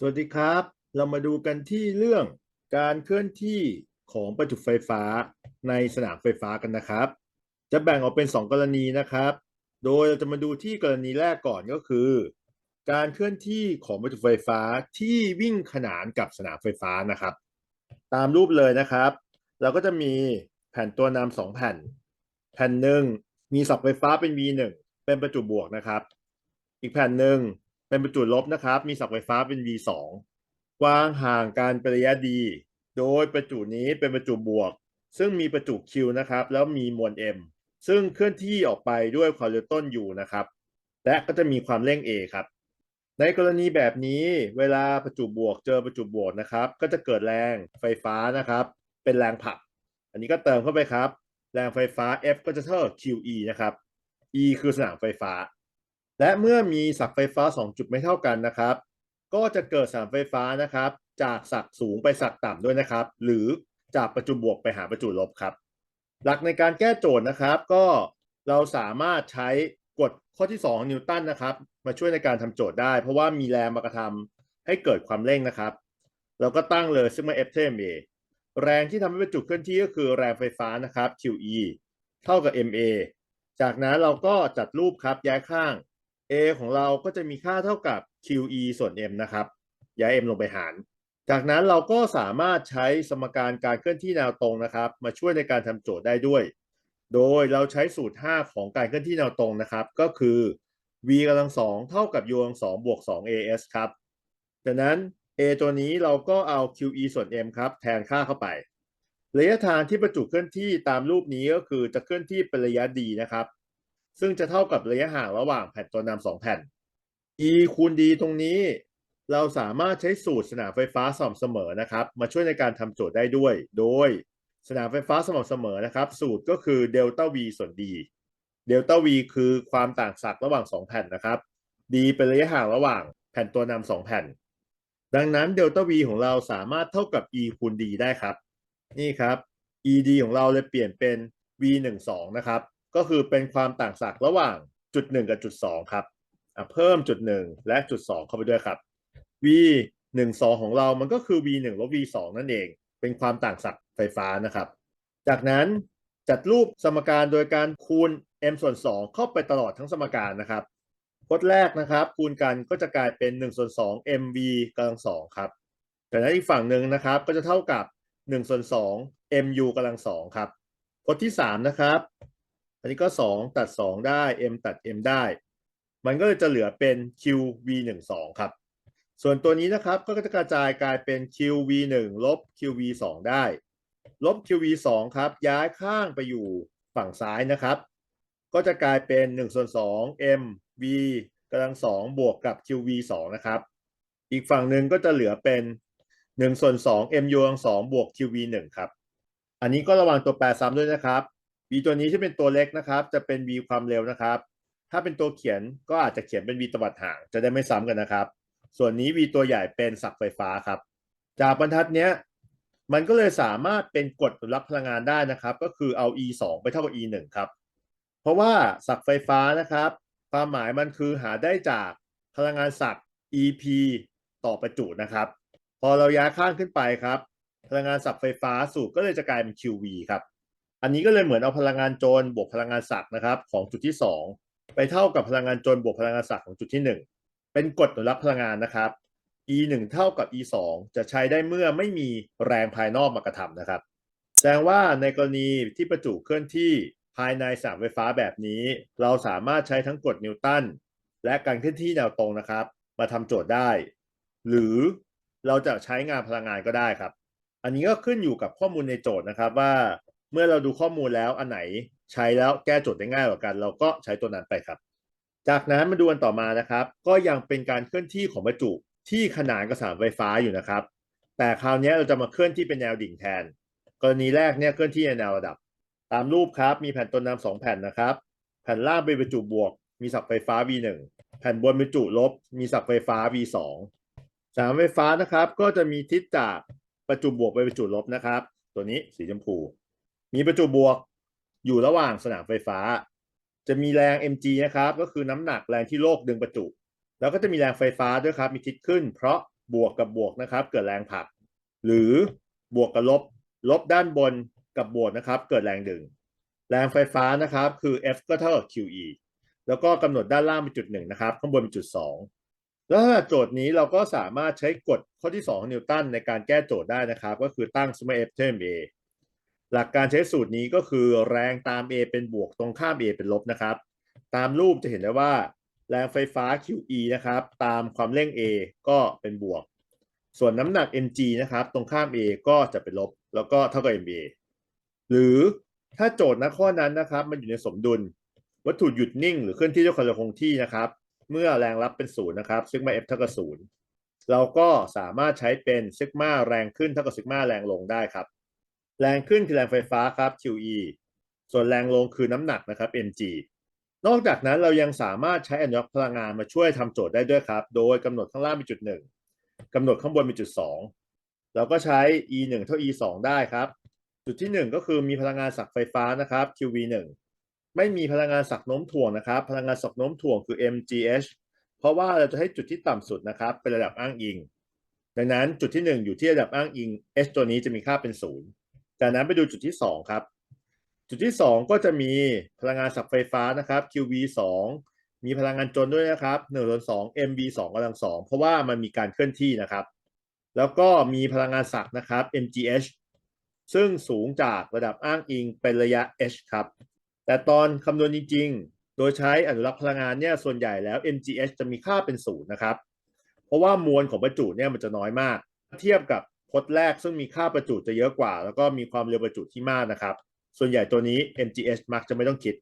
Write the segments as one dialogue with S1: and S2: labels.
S1: สวัสดีครับ เรามาดูกันที่เรื่องการเคลื่อนที่ของประจุไฟฟ้าในสนามไฟฟ้ากันนะครับ จะแบ่งออกเป็น 2 กรณีนะครับ โดยเราจะมาดูที่กรณีแรกก่อนก็คือ การเคลื่อนที่ของประจุไฟฟ้าที่วิ่งขนานกับสนามไฟฟ้านะครับ ตามรูปเลยนะครับ เราก็จะมีแผ่นตัวนำสองแผ่น แผ่นหนึ่งมีสับไฟฟ้าเป็น V1 เป็นประจุบวกนะครับ อีกแผ่นหนึ่ง เป็นประจุลบนะครับ มีเสับไฟฟ้าเป็น V2 กว้างห่างกันเป็นระยะดี โดยประจุนี้เป็นประจุบวก ซึ่งมีประจุ Q นะครับ แล้วมีมวล M ซึ่งเคลื่อนที่ออกไปด้วยความเร็วต้น U นะครับ และก็จะมีความเร่ง A ครับ ในกรณีแบบนี้เวลาประจุบวกเจอประจุบวกนะครับ ก็จะเกิดแรงไฟฟ้านะครับ เป็นแรงผลัก อันนี้ก็เติมเข้าไปครับ แรงไฟฟ้า F ก็จะเท่า QE นะครับ E คือสนามไฟฟ้า และเมื่อมีศักย์ไฟฟ้า 2 จุดไม่เท่ากันนะครับ ก็จะเกิดสนามไฟฟ้านะครับ จากศักย์สูงไปศักย์ต่ำด้วยนะครับ หรือจากประจุบวกไปหาประจุลบครับ หลักในการแก้โจทย์นะครับ ก็เราสามารถใช้กฎข้อที่ 2 นิวตันนะครับ มาช่วยในการทำโจทย์ได้ เพราะว่ามีแรงมากระทำให้เกิดความเร่งนะครับ เราก็ตั้งเลยซึ่งมา F เท่า ma แรงที่ทำให้ประจุเคลื่อนที่ก็คือแรงไฟฟ้านะครับ QE เท่ากับ ma จากนั้นเราก็จัดรูปครับย้ายข้าง a ของเราก็จะมีค่าเท่ากับ QE ส่วน m นะครับ ย้าย m ลงไปหาร จากนั้นเราก็สามารถใช้สมการการเคลื่อนที่แนวตรงนะครับ มาช่วยในการทำโจทย์ได้ด้วย โดยเราใช้สูตร 5 ของการเคลื่อนที่แนวตรงนะครับ ก็คือ v กำลังสองเท่ากับ u กำลังสองบวก2 as ครับจากนั้น a ตัวนี้เราก็เอา QE ส่วน m ครับ แทนค่าเข้าไประยะทางที่ประจุเคลื่อนที่ตามรูปนี้ก็คือจะเคลื่อนที่เป็นระยะ d นะครับ ซึ่งจะเท่ากับระยะห่างระหว่างแผ่นตัวนำสองแผ่น e คูณ d ตรงนี้ เราสามารถใช้สูตรสนามไฟฟ้าสม่ำเสมอนะครับ มาช่วยในการทำโจทย์ได้ด้วย โดยสนามไฟฟ้าสม่ำเสมอนะครับ สูตรก็คือเดลต้า v ส่วน d เดลต้า v คือความต่างศักย์ระหว่าง 2 แผ่นนะครับ d เป็นระยะห่างระหว่างแผ่นตัวนำสองแผ่น ดังนั้นเดลต้า v ของเราสามารถเท่ากับ e คูณ d ได้ครับ นี่ครับ ed ของเราเลยเปลี่ยนเป็น v 1 2นะครับ ก็คือเป็นความต่างศักย์ระหว่างจุด1กับจุด2ครับเพิ่มจุด1และจุด2เข้าไปด้วยครับ v 1 2ของเรามันก็คือ v 1ลบ v 2นั่นเอง เป็นความต่างศักย์ไฟฟ้านะครับ จากนั้นจัดรูปสมการโดยการคูณ m ส่วน2เข้าไปตลอดทั้งสมการนะครับพจน์แรกนะครับ คูณกันก็จะกลายเป็น1ส่วน2 mv กำลัง2ครับจากนั้นอีกฝั่งหนึ่งนะครับ ก็จะเท่ากับ1ส่วน2 mu กำลัง2ครับพจน์ที่3นะครับ อันนี้ก็ 2 ตัด 2 ได้ m ตัด m ได้ มันก็จะเหลือเป็น qv 1 2ครับ ส่วนตัวนี้นะครับก็จะกระจายกลายเป็น qv 1ลบ qv 2ได้ ลบ qv 2ครับ ย้ายข้างไปอยู่ฝั่งซ้ายนะครับ ก็จะกลายเป็น1ส่วน2 m v กำลัง2บวกกับ qv 2นะครับ อีกฝั่งหนึ่งก็จะเหลือเป็น1ส่วน2 mu กำลัง2บวก qv 1ครับ อันนี้ก็ระวังตัวแปรซ้ำด้วยนะครับ v ตัวนี้ที่เป็นตัวเล็กนะครับ จะเป็น v ความเร็วนะครับ ถ้าเป็นตัวเขียนก็อาจจะเขียนเป็น v ตวัดห่างจะได้ไม่ซ้ำกันนะครับ ส่วนนี้ v ตัวใหญ่เป็นศักไฟฟ้าครับ จากบรรทัดเนี้ยมันก็เลยสามารถเป็นกฎรับพลังงานได้นะครับ ก็คือเอา e 2ไปเท่ากับ e 1ครับ เพราะว่าศักไฟฟ้านะครับ ความหมายมันคือหาได้จากพลังงานศัก EP ต่อประจุนะครับ พอเราย้ายข้างขึ้นไปครับ พลังงานศักไฟฟ้าสูตรก็เลยจะกลายเป็น QV ครับ อันนี้ก็เลยเหมือนเอาพลังงานโจรบวกพลังงานศักย์นะครับ ของจุดที่ 2 ไปเท่ากับพลังงานโจรบวกพลังงานศักย์ของจุดที่ 1 เป็นกฎหนุนรับพลังงานนะครับ E 1เท่ากับ E 2จะใช้ได้เมื่อไม่มีแรงภายนอกมากระทำนะครับ แสดงว่าในกรณีที่ประจุเคลื่อนที่ภายในสามไฟฟ้าแบบนี้ เราสามารถใช้ทั้งกฎนิวตันและการเคลื่อนที่แนวตรงนะครับ มาทำโจทย์ได้ หรือเราจะใช้งานพลังงานก็ได้ครับ อันนี้ก็ขึ้นอยู่กับข้อมูลในโจทย์นะครับว่า เมื่อเราดูข้อมูลแล้วอันไหนใช้แล้วแก้โจทย์ได้ง่ายกว่ากัน เราก็ใช้ตัวนั้นไปครับ จากนั้นมาดูกันต่อมานะครับ ก็ยังเป็นการเคลื่อนที่ของประจุที่ขนานกับสามไฟฟ้าอยู่นะครับ แต่คราวนี้เราจะมาเคลื่อนที่เป็นแนวดิ่งแทน กรณีแรกเนี่ยเคลื่อนที่ในแนวระดับ ตามรูปครับมีแผ่นต้นน้ำสองแผ่นนะครับ แผ่นล่างเป็นประจุบวก มีศักย์ไฟฟ้า V1 แผ่นบนเป็นประจุลบ มีศักย์ไฟฟ้า V2 สามไฟฟ้านะครับก็จะมีทิศจากประจุบวกไปประจุลบนะครับ ตัวนี้สีชมพู มีประจุบวกอยู่ระหว่างสนามไฟฟ้า จะมีแรง mg นะครับ ก็คือน้ำหนักแรงที่โลกดึงประจุ แล้วก็จะมีแรงไฟฟ้าด้วยครับ มีทิศขึ้น เพราะบวกกับบวกนะครับ เกิดแรงผลัก หรือบวกกับลบ ลบด้านบนกับบวกนะครับ เกิดแรงดึง แรงไฟฟ้านะครับ คือ F ก็เท่ากับ QE แล้วก็กำหนดด้านล่างเป็นจุดหนึ่งนะครับ ข้างบนเป็นจุดสองแล้วถ้าโจทย์นี้เราก็สามารถใช้กฎข้อที่2ของนิวตันในการแก้โจทย์ได้นะครับ ก็คือตั้ง sigma F เท่า ma หลักการใช้สูตรนี้ก็คือแรงตาม A เป็นบวกตรงข้าม A เป็นลบนะครับ ตามรูปจะเห็นได้ว่า แรงไฟฟ้า QE นะครับ ตามความเร่ง A ก็เป็นบวก ส่วนน้ำหนัก mg นะครับ ตรงข้าม A ก็จะเป็นลบ แล้วก็เท่ากับ ma หรือถ้าโจทย์นะข้อนั้นนะครับ มันอยู่ในสมดุล วัตถุหยุดนิ่ง หรือเคลื่อนที่ด้วยความเร็วคงที่นะครับ เมื่อแรงรับเป็นศูนย์นะครับซิกมา f เท่ากับศูนย์เราก็สามารถใช้เป็นซิกมาแรงขึ้นเท่ากับซิกมาแรงลงได้ครับ แรงขึ้นคือแรงไฟฟ้าครับ QE ส่วนแรงลงคือน้ำหนักนะครับ mg นอกจากนั้นเรายังสามารถใช้อนุรักษ์พลังงานมาช่วยทำโจทย์ได้ด้วยครับ โดยกำหนดข้างล่างเป็นจุดหนึ่งกำหนดข้างบนเป็นจุดสองเราก็ใช้ e 1เท่า e 2ได้ครับ จุดที่ 1 ก็คือมีพลังงานสักไฟฟ้านะครับ QV 1ไม่มีพลังงานสักโน้มถ่วงนะครับ พลังงานสักโน้มถ่วงคือ mgh เพราะว่าเราจะให้จุดที่ต่ำสุดนะครับ เป็นระดับอ้างอิง ดังนั้นจุดที่ 1 อยู่ที่ระดับอ้างอิง h ตัวนี้จะมีค่าเป็นศูนย์ จากนั้นไปดูจุดที่ 2 ครับ จุดที่ 2 ก็จะมีพลังงานสักไฟฟ้านะครับ QV 2มีพลังงานจนด้วยนะครับ1ส่วน2 MV 2กำลัง2เพราะว่ามันมีการเคลื่อนที่นะครับ แล้วก็มีพลังงานสักนะครับ MGH ซึ่งสูงจากระดับอ้างอิงเป็นระยะ h ครับ แต่ตอนคำนวณจริง ๆ โดยใช้อนุรักษ์พลังงานเนี่ยส่วนใหญ่แล้ว MGH จะมีค่าเป็นศูนย์นะครับ เพราะว่ามวลของประจุเนี่ยมันจะน้อยมาก เทียบกับ พจน์แรกซึ่งมีค่าประจุจะเยอะกว่า แล้วก็มีความเร็วประจุที่มากนะครับ ส่วนใหญ่ตัวนี้ MGH มักจะไม่ต้องคิด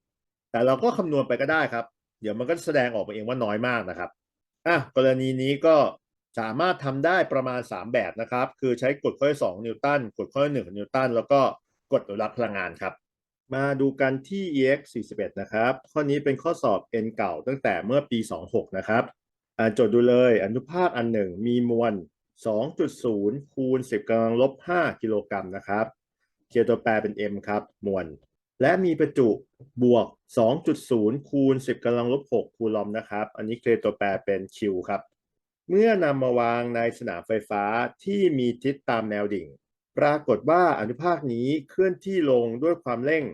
S1: แต่เราก็คำนวณไปก็ได้ครับ เดี๋ยวมันก็แสดงออกมาเองว่าน้อยมากนะครับอะกรณีนี้ก็สามารถทำได้ประมาณ 3 แบบนะครับ คือใช้กฎข้อที่2นิวตันกฎข้อที่1ของนิวตันแล้วก็กฎอนุรักษ์พลังงานครับ มาดูกันที่ EX 41นะครับ ข้อนี้เป็นข้อสอบ N เก่าตั้งแต่เมื่อปี 26 นะครับอ่านโจทย์ดูเลยอนุภาคอันหนึ่งมีมวล 2.0 คูณ 10กำลังลบ 5 กิโลกรัมนะครับเขียตัวแปรเป็น m ครับ มวล และมีประจุบวก 2.0 คูณ 10กำลังลบ 6 คูลอมนะครับ อันนี้เคลียร์ตัวแปรเป็น q ครับ เมื่อนำมาวางในสนามไฟฟ้าที่มีทิศตามแนวดิ่ง ปรากฏว่าอนุภาคนี้เคลื่อนที่ลงด้วยความเร่ง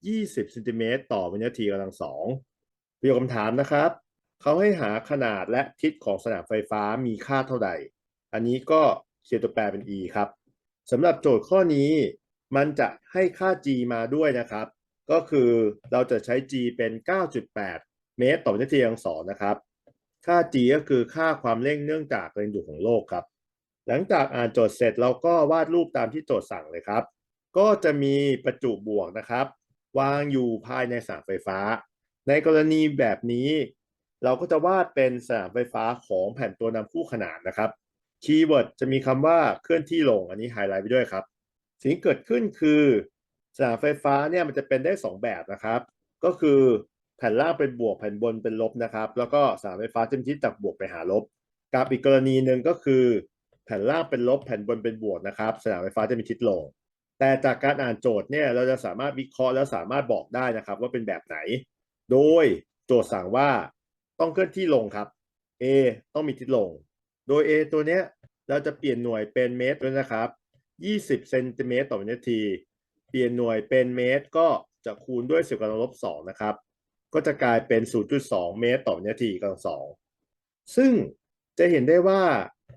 S1: 20เซนติเมตรต่อวินาทีกำลังสองประโยคคำถามนะครับ เขาให้หาขนาดและทิศของสนามไฟฟ้ามีค่าเท่าใด อันนี้ก็เขียนตัวแปรเป็น e ครับสำหรับโจทย์ข้อนี้มันจะให้ค่า g มาด้วยนะครับ ก็คือเราจะใช้ g เป็น 9.8 เมตรต่อวินาทีกำลังสองนะครับ ค่า g ก็คือค่าความเร่งเนื่องจากแรงดูดของโลกครับ หลังจากอ่านโจทย์เสร็จเราก็วาดรูปตามที่โจทย์สั่งเลยครับ ก็จะมีประจุบวกนะครับ วางอยู่ภายในสนามไฟฟ้า ในกรณีแบบนี้ เราก็จะวาดเป็นสนามไฟฟ้าของแผ่นตัวนำคู่ขนานนะครับ คีย์เวิร์ดจะมีคำว่าเคลื่อนที่ลง อันนี้ไฮไลท์ไปด้วยครับ สิ่งที่เกิดขึ้นคือสนามไฟฟ้าเนี่ยมันจะเป็นได้ 2 แบบนะครับ ก็คือแผ่นล่างเป็นบวกแผ่นบนเป็นลบนะครับ แล้วก็สนามไฟฟ้าจะมีทิศจากบวกไปหาลบ กับอีกกรณีหนึ่งก็คือ แผ่นล่างเป็นลบแผ่นบนเป็นบวกนะครับ สนามไฟฟ้าจะมีทิศลง แต่จากการอ่านโจทย์เนี่ยเราจะสามารถวิเคราะห์แล้วสามารถบอกได้นะครับ ว่าเป็นแบบไหน โดยโจทย์สั่งว่าต้องเคลื่อนที่ลงครับ A ต้องมีทิศลง ดย A ตัวเนี้ยเราจะเปลี่ยนหน่วยเป็นเมตรด้วยนะครับ 20เซนติเมตรต่อวินาที เปลี่ยนหน่วยเป็นเมตรก็จะคูณด้วย 10กำลังลบ2นะครับ ก็จะกลายเป็น 0.2 เมตรต่อวินาทีกำลังสองซึ่งจะเห็นได้ว่า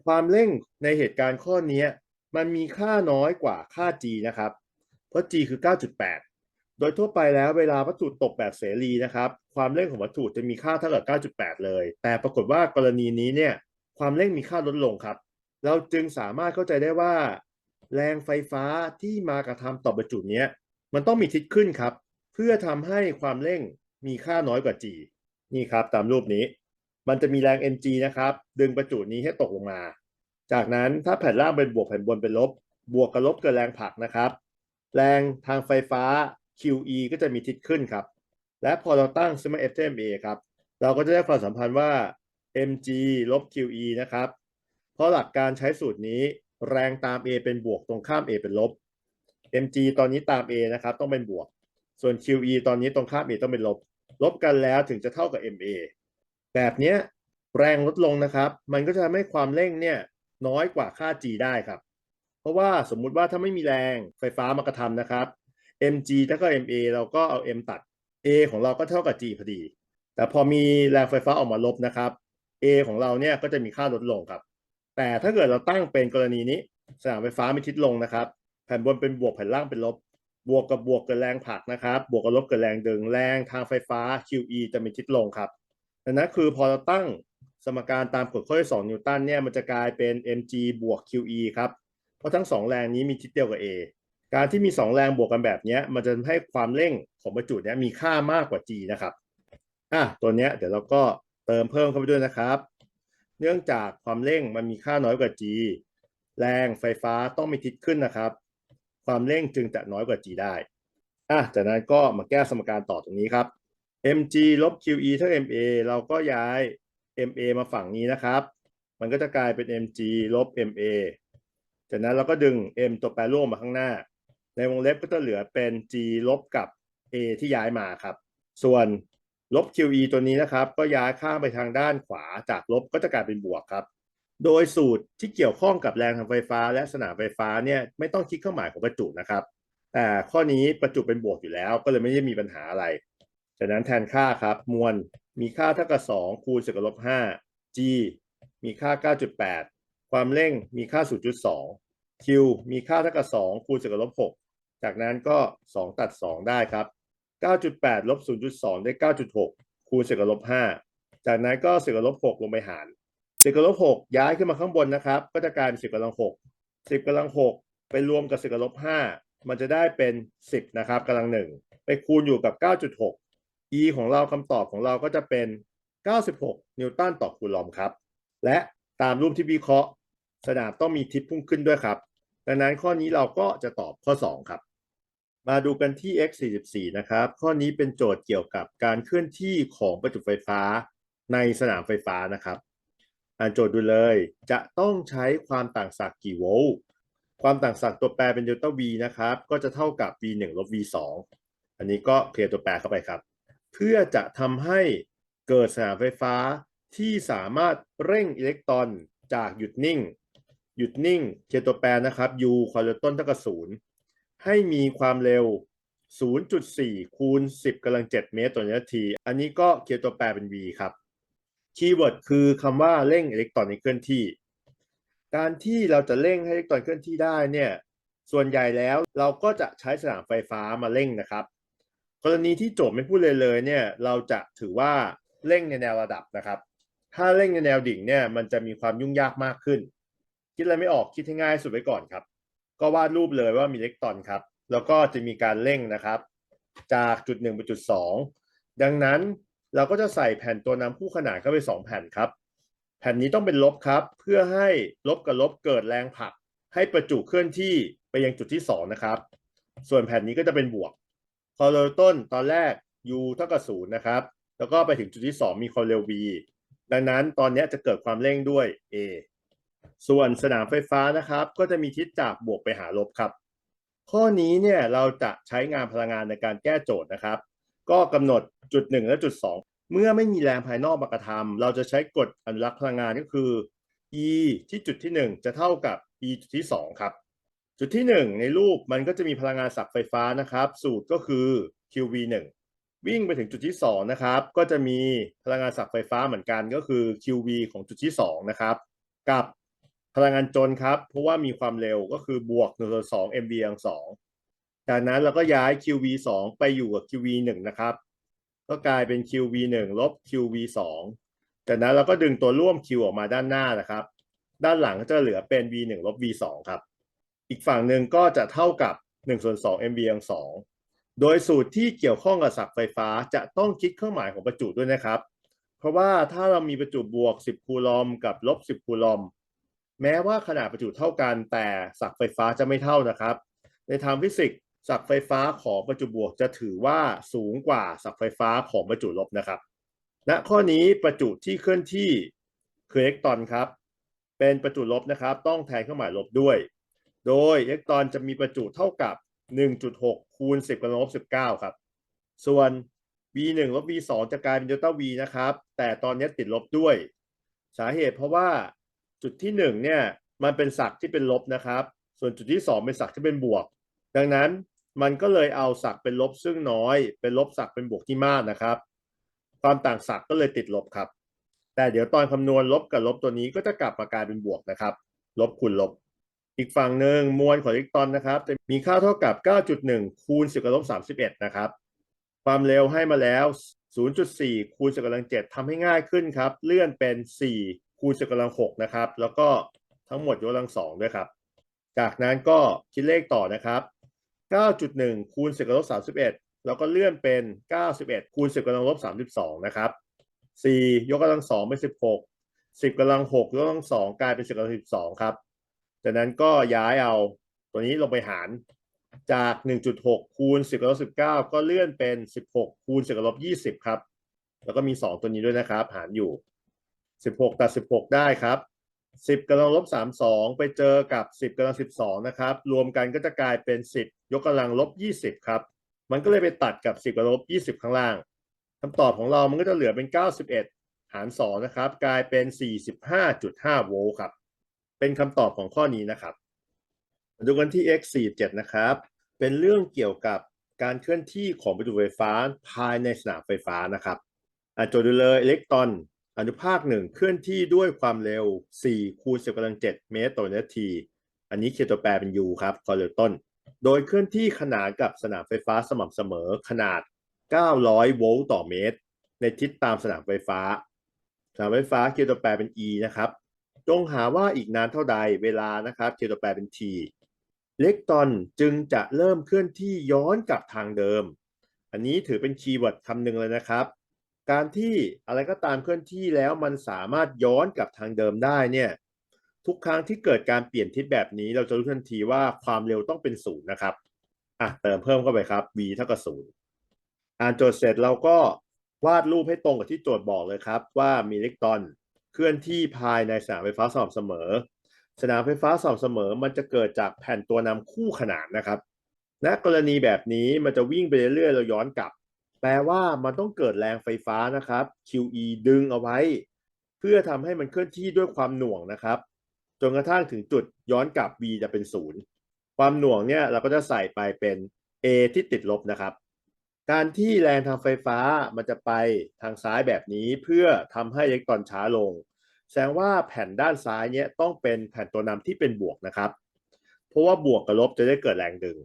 S1: ความเร่งในเหตุการณ์ข้อนี้มันมีค่าน้อยกว่าค่า g นะครับ เพราะ g คือ 9.8 โดยทั่วไปแล้วเวลาวัตถุตกแบบเสรีนะครับ ความเร่งของวัตถุจะมีค่าเท่ากับ 9.8 เลย แต่ปรากฏว่ากรณีนี้เนี่ย ความเร่งมีค่าลดลงครับ เราจึงสามารถเข้าใจได้ว่า แรงไฟฟ้าที่มากระทำต่อประจุเนี้ย มันต้องมีทิศขึ้นครับ เพื่อทำให้ความเร่งมีค่าน้อยกว่า g นี่ครับตามรูปนี้ มันจะมีแรง mg นะครับ ดึงประจุนี้ให้ตกลงมา จากนั้นถ้าแผ่นล่างเป็นบวกแผ่นบนเป็นลบ บวกกับลบเกิดแรงผลักนะครับ แรงทางไฟฟ้า QE ก็จะมีทิศขึ้นครับ และพอเราตั้ง sigma f เท่า ma ครับ เราก็จะได้ความสัมพันธ์ว่า mg ลบ QE นะครับ เพราะหลักการใช้สูตรนี้แรงตาม A เป็นบวกตรงข้าม A เป็นลบ mg ตอนนี้ตาม A นะครับ ต้องเป็นบวก ส่วน QE ตอนนี้ตรงข้าม A ต้องเป็นลบ ลบกันแล้วถึงจะเท่ากับ MA แบบเนี้ยแรงลดลงนะครับ มันก็จะทำให้ความเร่งเนี่ยน้อยกว่าค่า g ได้ครับ เพราะว่าสมมุติว่าถ้าไม่มีแรงไฟฟ้ามากระทำนะครับ mg แล้วก็ ma เราก็เอา m ตัด a ของเราก็เท่ากับ g พอดี แต่พอมีแรงไฟฟ้าออกมาลบนะครับ a ของเราเนี่ยก็จะมีค่าลดลงครับ แต่ถ้าเกิดเราตั้งเป็นกรณีนี้ สนามไฟฟ้ามีทิศลงนะครับ แผ่นบนเป็นบวกแผ่นล่างเป็นลบ บวกกับบวกเกิดแรงผลักนะครับ บวกกับลบเกิดแรงดึงแรงทางไฟฟ้า QE จะมีทิศลงครับดังนั้นคือพอเราตั้งสมการตามกฎข้อที่2นิวตันเนี่ยมันจะกลายเป็น mg บวก QE ครับ เพราะทั้งสองแรงนี้มีทิศเดียวกับ A การที่มีสองแรงบวกกันแบบเนี้ยมันจะทำให้ความเร่งของประจุเนี้ยมีค่ามากกว่า G นะครับ อะตัวเนี้ยเดี๋ยวเราก็ เติมเพิ่มเข้าไปด้วยนะครับ เนื่องจากความเร่งมันมีค่าน้อยกว่า G แรงไฟฟ้าต้องมีทิศขึ้นนะครับ ความเร่งจึงจะน้อยกว่า G ได้อะจากนั้นก็มาแก้สมการต่อตรงนี้ครับ mg ลบ qe เท่า ma เราก็ย้าย ma มาฝั่งนี้นะครับ มันก็จะกลายเป็น mg ลบ ma จากนั้นเราก็ดึง m ตัวแปรร่วมมาข้างหน้า ในวงเล็บก็จะเหลือเป็น g ลบกับ a ที่ย้ายมาครับ ส่วน ลบ qe ตัวนี้นะครับ ก็ย้ายข้ามไปทางด้านขวาจากลบก็จะกลายเป็นบวกครับ โดยสูตรที่เกี่ยวข้องกับแรงทางไฟฟ้า และสนามไฟฟ้าเนี่ยไม่ต้องคิดเครื่องหมายของประจุนะครับแต่ข้อนี้ประจุเป็นบวกอยู่แล้ว ก็เลยไม่ได้มีปัญหาอะไรจากนั้นแทนค่าครับมวลมีค่าเท่ากับ 2 คูณ10กับลบ 5 g มีค่า 9.8 ความเร่งมีค่า 0.2 q มีค่าเท่ากับ 2 คูณ10กับลบ 6 จากนั้นก็ 2 ตัด 2 ได้ครับ 9.8ลบ0.2 ได้ 9.6 คูณ10กับลบ5จากนั้นก็10กับลบ6ลงไปหาร10กับลบ6ย้ายขึ้นมาข้างบนนะครับ ก็จะกลายเป็น10กับลบ6 10กับลบ6ไปรวมกับ10กับลบ5มันจะได้เป็น 10นะครับกำลังหนึ่งไปคูณอยู่กับ 9.6 e ของเราคำตอบของเราก็จะเป็น 96 นิวตันต่อคูลอมครับ และตามรูปที่วิเคราะห์ สนามต้องมีทิศพุ่งขึ้นด้วยครับ ดังนั้นข้อนี้เราก็จะตอบข้อ 2 ครับ มาดูกันที่ x 44 นะครับ ข้อนี้เป็นโจทย์เกี่ยวกับการเคลื่อนที่ของประจุไฟฟ้าในสนามไฟฟ้านะครับอ่านโจทย์ดูเลย จะต้องใช้ความต่างศักย์กี่โวลต์ความต่างศักย์ตัวแปรเป็นเดลต้า V นะครับ ก็จะเท่ากับ V 1ลบ V 2อันนี้ก็เคลียร์ตัวแปรเข้าไปครับ เพื่อจะทำให้เกิดสนามไฟฟ้าที่สามารถเร่งอิเล็กตรอนจากหยุดนิ่ง หยุดนิ่งเคลียร์ตัวแปรนะครับ U ควอลต้นเท่ากับ0 ให้มีความเร็ว 0.4 คูณ 10กำลัง 7 เมตรต่อวินาที อันนี้ก็เคลียร์ตัวแปรเป็น V ครับ คีย์เวิร์ดคือคำว่าเร่งอิเล็กตรอนให้เคลื่อนที่ การที่เราจะเร่งให้อิเล็กตรอนเคลื่อนที่ได้เนี่ย ส่วนใหญ่แล้วเราก็จะใช้สนามไฟฟ้ามาเร่งนะครับ กรณีที่โจทย์ไม่พูดเลยเลยเนี่ย เราจะถือว่าเร่งในแนวระดับนะครับ ถ้าเร่งในแนวดิ่งเนี่ย มันจะมีความยุ่งยากมากขึ้น คิดอะไรไม่ออก คิดให้ง่ายสุดไว้ก่อนครับ ก็วาดรูปเลยว่ามีอิเล็กตรอนครับ แล้วก็จะมีการเร่งนะครับ จากจุดหนึ่งไปจุดสองดังนั้นเราก็จะใส่แผ่นตัวนำคู่ขนานเข้าไป 2 แผ่นครับ แผ่นนี้ต้องเป็นลบครับ เพื่อให้ลบกับลบเกิดแรงผลัก ให้ประจุเคลื่อนที่ไปยังจุดที่ 2 นะครับ ส่วนแผ่นนี้ก็จะเป็นบวกพอเริ่มต้นตอนแรก u เท่ากับ0นะครับ แล้วก็ไปถึงจุดที่ 2 มีความเร็ว v ดังนั้นตอนนี้จะเกิดความเร่งด้วย a ส่วนสนามไฟฟ้านะครับ ก็จะมีทิศจากบวกไปหาลบครับ ข้อนี้เนี่ยเราจะใช้งานพลังงานในการแก้โจทย์นะครับ ก็กำหนดจุด 1 และจุด 2 เมื่อไม่มีแรงภายนอกมากระทำเราจะใช้กฎอนุรักษ์พลังงานก็คือ E ที่จุดที่ 1 จะเท่ากับ E จุดที่ 2 ครับ จุดที่ 1 ในรูปมันก็จะมีพลังงานสับไฟฟ้านะครับ สูตรก็คือ QV1 วิ่งไปถึงจุดที่2นะครับ ก็จะมีพลังงานสับไฟฟ้าเหมือนกันก็คือ QV ของจุดที่2นะครับ กับ พลังงานจนครับ เพราะว่ามีความเร็วก็คือบวก1ส่วน2 MV อย่างจากนั้นเราก็ย้าย QV 2ไปอยู่กับ QV 1นะครับ ก็กลายเป็น QV 1ลบ QV 2จากนั้นเราก็ดึงตัวร่วม Q ออกมาด้านหน้านะครับ ด้านหลังก็จะเหลือเป็น V 1ลบ V 2ครับ อีกฝั่งหนึ่งก็จะเท่ากับ1ส่วน2 MV อย่างโดยสูตรที่เกี่ยวข้องกับศักย์ไฟฟ้าจะต้องคิดเครื่องหมายของประจุด้วยนะครับ เพราะว่าถ้าเรามีประจุบวก 10 คูลอมกับลบ 10 คูลอม แม้ว่าขนาดประจุเท่ากันแต่ศักย์ไฟฟ้าจะไม่เท่านะครับ ในทางฟิสิกส์ศักย์ไฟฟ้าของประจุบวกจะถือว่าสูงกว่าศักย์ไฟฟ้าของประจุลบนะครับณข้อนี้ประจุที่เคลื่อนที่คืออิเล็กตรอนครับ เป็นประจุลบนะครับ ต้องแทนเครื่องหมายลบด้วย โดยอิเล็กตรอนจะมีประจุเท่ากับ 1.6 คูณ 10กำลังลบ19 ครับ ส่วน v 1ลบ v 2จะกลายเป็นเดลต้า v นะครับ แต่ตอนนี้ติดลบด้วย สาเหตุเพราะว่า จุดที่1เนี่ยมันเป็นศักดิ์ที่เป็นลบนะครับ ส่วนจุดที่สองเป็นศักดิ์ที่เป็นบวก ดังนั้นมันก็เลยเอาศักดิ์เป็นลบซึ่งน้อย เป็นลบศักดิ์เป็นบวกที่มากนะครับ ความต่างศักดิ์ก็เลยติดลบครับ แต่เดี๋ยวตอนคำนวณลบกับลบตัวนี้ก็จะกลับมากลายเป็นบวกนะครับ ลบคูณลบ อีกฝั่งหนึ่งมวลของอิเล็กตรอนนะครับ จะมีค่าเท่ากับ 9.1 คูณ 10กำลังลบ31 นะครับ ความเร็วให้มาแล้ว 0.4 คูณ10กำลัง7ทำให้ง่ายขึ้นครับ เลื่อนเป็น 4 คูณ10กำลัง6นะครับ แล้วก็ทั้งหมดยกกำลัง2ด้วยครับ จากนั้นก็คิดเลขต่อนะครับ 9.1 คูณ10กำลังลบ31 แล้วก็เลื่อนเป็น 91 คูณ10กำลังลบ32 นะครับ 4 ยกกำลัง2เป็น 16 10กำลัง6ยกกำลัง2กลายเป็น 10กำลัง12 ครับ จากนั้นก็ย้ายเอาตัวนี้ลงไปหารจาก 1.6 คูณ 10กำลังลบ19 ก็เลื่อนเป็น 16 คูณ 10กำลังลบ20 ครับ แล้วก็มี 2 ตัวนี้ด้วยนะครับ หารอยู่ 16ตัด16ได้ครับ10กำลังลบ32ไปเจอกับ10กำลัง12นะครับ รวมกันก็จะกลายเป็น10ยกกำลังลบ20ครับ มันก็เลยไปตัดกับ10กำลังลบ20ข้างล่างคำตอบของเรามันก็จะเหลือเป็น91หาร2นะครับ กลายเป็น45.5โวลต์ครับ เป็นคำตอบของข้อนี้นะครับมาดูกันที่ x 4 7นะครับ เป็นเรื่องเกี่ยวกับการเคลื่อนที่ของประจุไฟฟ้าภายในสนามไฟฟ้านะครับอะโจทย์ดูเลยอิเล็กตรอน อนุภาคหนึ่งเคลื่อนที่ด้วยความเร็ว 4 คูณ10กำลัง 7 เมตรต่อนาที อันนี้เขียตัวแปรเป็น u ครับคอเรือต้น โดยเคลื่อนที่ขนานกับสนามไฟฟ้าสม่ำเสมอขนาด 900 โวลต์ต่อเมตร ในทิศตามสนามไฟฟ้า สนามไฟฟ้าเขียตัวแปรเป็น e นะครับ จงหาว่าอีกนานเท่าใดเวลานะครับเขียตัวแปรเป็น t เล็กตอนจึงจะเริ่มเคลื่อนที่ย้อนกลับทางเดิม อันนี้ถือเป็นคีย์เวิร์ดคำหนึ่งเลยนะครับ การที่อะไรก็ตามเคลื่อนที่แล้วมันสามารถย้อนกลับทางเดิมได้เนี่ยทุกครั้งที่เกิดการเปลี่ยนทิศแบบนี้ เราจะรู้ทันทีว่าความเร็วต้องเป็นศูนย์นะครับอะเติมเพิ่มเข้าไปครับ v เท่ากับศูนย์อ่านโจทย์เสร็จเราก็วาดรูปให้ตรงกับที่โจทย์บอกเลยครับ ว่ามีอิเล็กตรอนเคลื่อนที่ภายในสนามไฟฟ้าสม่ำเสมอ สนามไฟฟ้าสม่ำเสมอ มันจะเกิดจากแผ่นตัวนำคู่ขนานนะครับณกรณีแบบนี้มันจะวิ่งไปเรื่อยๆเราย้อนกลับ ปลว่ามันต้องเกิดแรงไฟฟ้านะครับ QE ดึงเอาไว้ เพื่อทำให้มันเคลื่อนที่ด้วยความหน่วงนะครับ จนกระทั่งถึงจุดย้อนกลับ v จะเป็นศูนย์ความหน่วงเนี่ยเราก็จะใส่ไปเป็น a ที่ติดลบนะครับ การที่แรงทางไฟฟ้ามันจะไปทางซ้ายแบบนี้เพื่อทำให้อิเล็กตรอนช้าลง แสดงว่าแผ่นด้านซ้ายเนี่ยต้องเป็นแผ่นตัวนำที่เป็นบวกนะครับ เพราะว่าบวกกับลบจะได้เกิดแรงดึง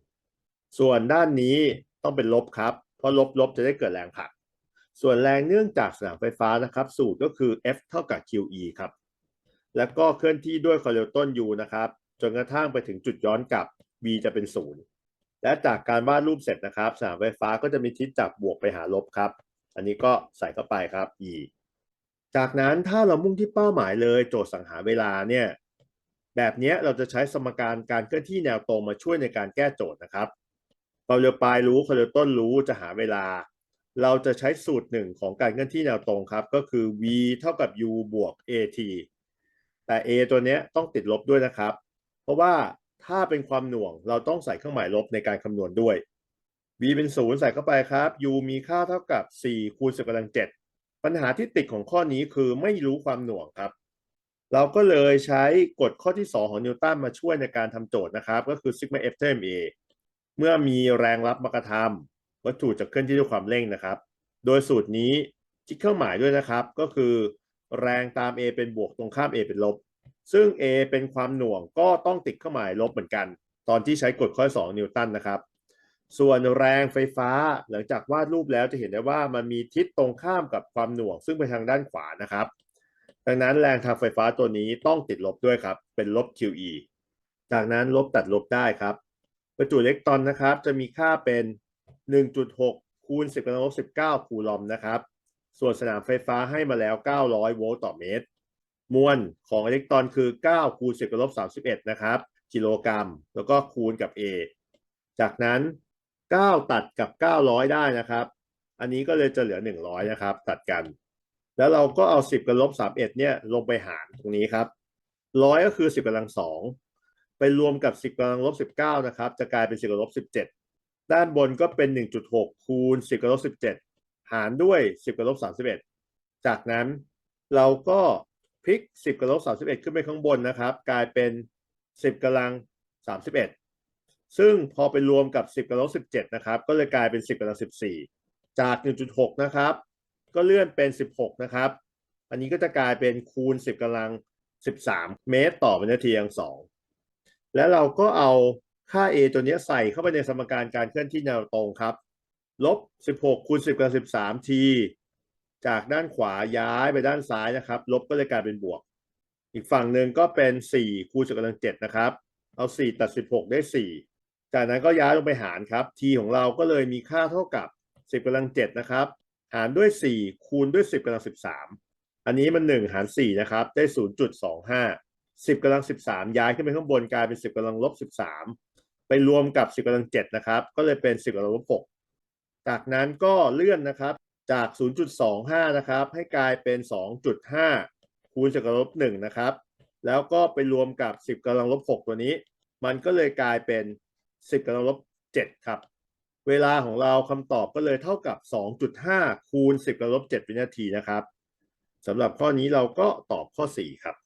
S1: ส่วนด้านนี้ต้องเป็นลบครับ เพราะลบลบจะได้เกิดแรงผลัก ส่วนแรงเนื่องจากสนามไฟฟ้านะครับ สูตรก็คือ F เท่ากับ QE ครับ แล้วก็เคลื่อนที่ด้วยความเร็วต้น u นะครับ จนกระทั่งไปถึงจุดย้อนกลับ v จะเป็นศูนย์และจากการวาดรูปเสร็จนะครับสนามไฟฟ้าก็จะมีทิศจากบวกไปหาลบครับ อันนี้ก็ใส่เข้าไปครับ e จากนั้นถ้าเรามุ่งที่เป้าหมายเลยโจทย์สังหาเวลาเนี่ยแบบนี้เราจะใช้สมการการเคลื่อนที่แนวตรงมาช่วยในการแก้โจทย์นะครับ ความเร็วปลายรู้ความเร็วต้นรู้จะหาเวลา เราจะใช้สูตรหนึ่งของการเคลื่อนที่แนวตรงครับ ก็คือ v เท่ากับ u บวก at แต่ a ตัวเนี้ยต้องติดลบด้วยนะครับ เพราะว่าถ้าเป็นความหน่วงเราต้องใส่เครื่องหมายลบในการคำนวณด้วย v เป็นศูนย์ใส่เข้าไปครับ u มีค่าเท่ากับ 4 คูณ10กำลัง 7 ปัญหาที่ติดของข้อนี้คือไม่รู้ความหน่วงครับ เราก็เลยใช้กฎข้อที่ 2 ของนิวตันมาช่วยในการทำโจทย์นะครับ ก็คือ sigma f เท่า ma เมื่อมีแรงรับมากระทำวัตถุจะเคลื่อนที่ด้วยความเร่งนะครับ โดยสูตรนี้คิดเครื่องหมายด้วยนะครับ ก็คือ แรงตาม a เป็นบวกตรงข้าม a เป็นลบ ซึ่ง a เป็นความหน่วงก็ต้องติดเครื่องหมายลบเหมือนกัน ตอนที่ใช้กฎข้อ 2 นิวตันนะครับ ส่วนแรงไฟฟ้าหลังจากวาดรูปแล้วจะเห็นได้ว่ามันมีทิศตรงข้ามกับความหน่วง ซึ่งไปทางด้านขวานะครับ ดังนั้นแรงทางไฟฟ้าตัวนี้ต้องติดลบด้วยครับ เป็นลบ QE จากนั้นลบตัดลบได้ครับ ประจุอิเล็กตรอนนะครับ จะมีค่าเป็น 1.6 คูณ 10กำลังลบ19 คูลอมนะครับ ส่วนสนามไฟฟ้าให้มาแล้ว 900 โวลต์ต่อเมตร มวลของอิเล็กตรอนคือ 9 คูณ 10กำลังลบ31 นะครับ กิโลกรัม แล้วก็คูณกับ A จากนั้น 9 ตัดกับ 900 ได้นะครับ อันนี้ก็เลยจะเหลือ 100 นะครับ ตัดกัน แล้วเราก็เอา 10กำลังลบ31เนี่ยลงไปหารตรงนี้ครับ 100 ก็คือ 10กำลัง2 ไปรวมกับ 10กำลังลบ 19 นะครับ จะกลายเป็น 10กำลังลบ 17 ด้านบนก็เป็น 1.6 คูณ 10กำลังลบ 17 หารด้วย 10กำลังลบ 31 จากนั้นเราก็พลิก 10กับลบ 31 ขึ้นไปข้างบนนะครับ กลายเป็น 10กำลัง 31 ซึ่งพอไปรวมกับ 10กับลบ 17 นะครับ ก็เลยกลายเป็น 10กำลัง14 จาก 1.6 นะครับ ก็เลื่อนเป็น 16 นะครับ อันนี้ก็จะกลายเป็นคูณ 10กำลัง 13 เมตรต่อวินาทีอย่างสอง แล้วเราก็เอาค่า a ตัวนี้ใส่เข้าไปในสมการการเคลื่อนที่แนวตรงครับ ลบ 16คูณ10กำลัง13ทีจากด้านขวาย้ายไปด้านซ้ายนะครับ ลบก็เลยกลายเป็นบวก อีกฝั่งหนึ่งก็เป็น 4คูณ10กำลัง7นะครับ เอา 4 ตัด 16 ได้ 4 จากนั้นก็ย้ายลงไปหารครับ t ของเราก็เลยมีค่าเท่ากับ 10กำลัง7นะครับ หารด้วย 4 คูณด้วย 10กำลัง13 อันนี้มัน 1 หาร 4 นะครับ ได้ 0.25 10กำลัง13ย้ายขึ้นไปข้างบนกลายเป็น10กำลังลบ13ไปรวมกับ10กำลัง7นะครับ ก็เลยเป็น10กำลังลบ6จากนั้นก็เลื่อนนะครับจาก 0.25 นะครับ ให้กลายเป็น 2.5 คูณ10กำลังลบ1นะครับ แล้วก็ไปรวมกับ 10กำลังลบ6ตัวนี้ มันก็เลยกลายเป็น 10กำลังลบ7ครับ เวลาของเราคำตอบก็เลยเท่ากับ 2.5 คูณ 10กำลังลบ7วินาทีนะครับสำหรับข้อนี้เราก็ตอบข้อ 4 ครับ